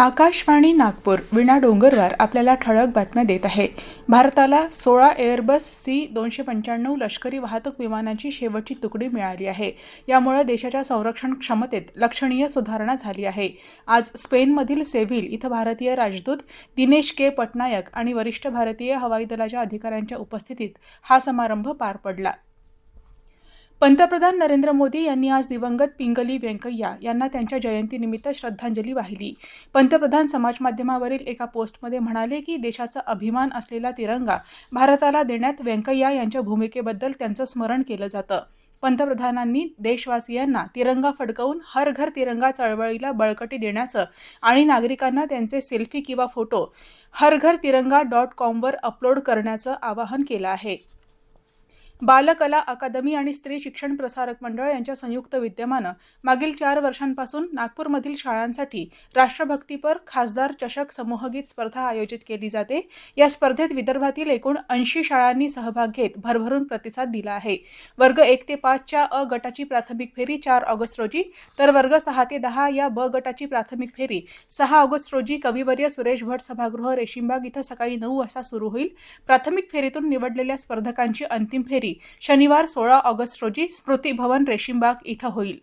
आकाशवाणी नागपूर विणा डोंगरवार आपल्याला ठळक बातम्या देत आहे. भारताला सोळा एअरबस सी दोनशे पंच्याण्णव लष्करी वाहतूक विमानांची शेवटची तुकडी मिळाली आहे. यामुळे देशाच्या संरक्षण क्षमतेत लक्षणीय सुधारणा झाली आहे. आज स्पेनमधील सेव्हिल इथं भारतीय राजदूत दिनेश के. पटनायक आणि वरिष्ठ भारतीय हवाई दलाच्या अधिकाऱ्यांच्या उपस्थितीत हा समारंभ पार पडला. पंतप्रधान नरेंद्र मोदी यांनी आज दिवंगत पिंगली व्यंकय्या यांना त्यांच्या जयंतीनिमित्त श्रद्धांजली वाहिली. पंतप्रधान समाजमाध्यमावरील एका पोस्टमध्ये म्हणाले की देशाचा अभिमान असलेला तिरंगा भारताला देण्यात व्यंकय्या यांच्या भूमिकेबद्दल त्यांचं स्मरण केलं जातं. पंतप्रधानांनी देशवासियांना तिरंगा फडकवून हर घर तिरंगा चळवळीला बळकटी देण्याचं आणि नागरिकांना त्यांचे सेल्फी किंवा फोटो हर घर तिरंगा डॉट कॉमवर अपलोड करण्याचं आवाहन केलं आहे. बालकला अकादमी आणि स्त्री शिक्षण प्रसारक मंडळ यांच्या संयुक्त विद्यमानं मागील चार वर्षांपासून नागपूरमधील शाळांसाठी राष्ट्रभक्तीपर खासदार चषक समूहगीत स्पर्धा आयोजित केली जाते. या स्पर्धेत विदर्भातील एकूण ऐंशी शाळांनी सहभाग घेत भरभरून प्रतिसाद दिला आहे. वर्ग एक ते पाचच्या अ गटाची प्राथमिक फेरी चार ऑगस्ट रोजी तर वर्ग सहा ते दहा या ब गटाची प्राथमिक फेरी सहा ऑगस्ट रोजी कविवर्य सुरेश भट सभागृह रेशीमबाग इथं सकाळी नऊ वाजता सुरू होईल. प्राथमिक फेरीतून निवडलेल्या स्पर्धकांची अंतिम फेरी शनिवार सोळा ऑगस्ट रोजी स्मृती भवन रेशीमबाग इथं होईल.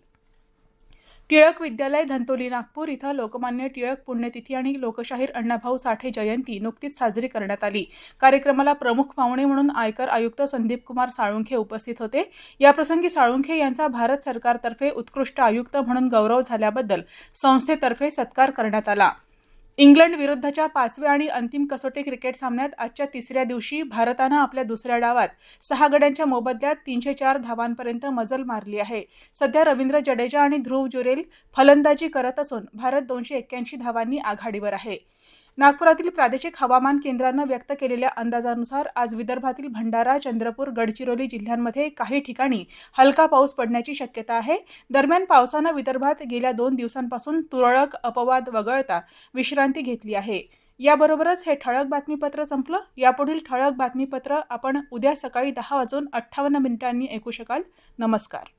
टिळक विद्यालय धंतोली नागपूर इथं लोकमान्य टिळक पुण्यतिथी आणि लोकशाहीर अण्णाभाऊ साठे जयंती नुकतीच साजरी करण्यात आली. कार्यक्रमाला प्रमुख पाहुणे म्हणून आयकर आयुक्त संदीप कुमार साळुंखे उपस्थित होते. याप्रसंगी साळुंखे यांचा भारत सरकारतर्फे उत्कृष्ट आयुक्त म्हणून गौरव झाल्याबद्दल संस्थेतर्फे सत्कार करण्यात आला. इंग्लंड विरुद्धच्या पाचव्या आणि अंतिम कसोटी क्रिकेट सामन्यात आजच्या तिसऱ्या दिवशी भारतानं आपल्या दुसऱ्या डावात सहा गड्यांच्या मोबदल्यात तीनशे चार धावांपर्यंत मजल मारली आहे. सध्या रवींद्र जडेजा आणि ध्रुव जुरेल फलंदाजी करत असून भारत दोनशे एक्क्याऐंशी धावांनी आघाडीवर आहे. नागपुरातील प्रादेशिक हवामान केंद्रानं व्यक्त केलेल्या अंदाजानुसार आज विदर्भातील भंडारा चंद्रपूर गडचिरोली जिल्ह्यांमध्ये काही ठिकाणी हलका पाऊस पडण्याची शक्यता आहे. दरम्यान पावसानं विदर्भात गेल्या दोन दिवसांपासून तुरळक अपवाद वगळता विश्रांती घेतली आहे. याबरोबरच हे ठळक बातमीपत्र संपलं. यापुढील ठळक बातमीपत्र आपण उद्या सकाळी दहा वाजून अठ्ठावन्न मिनिटांनी ऐकू शकाल. नमस्कार.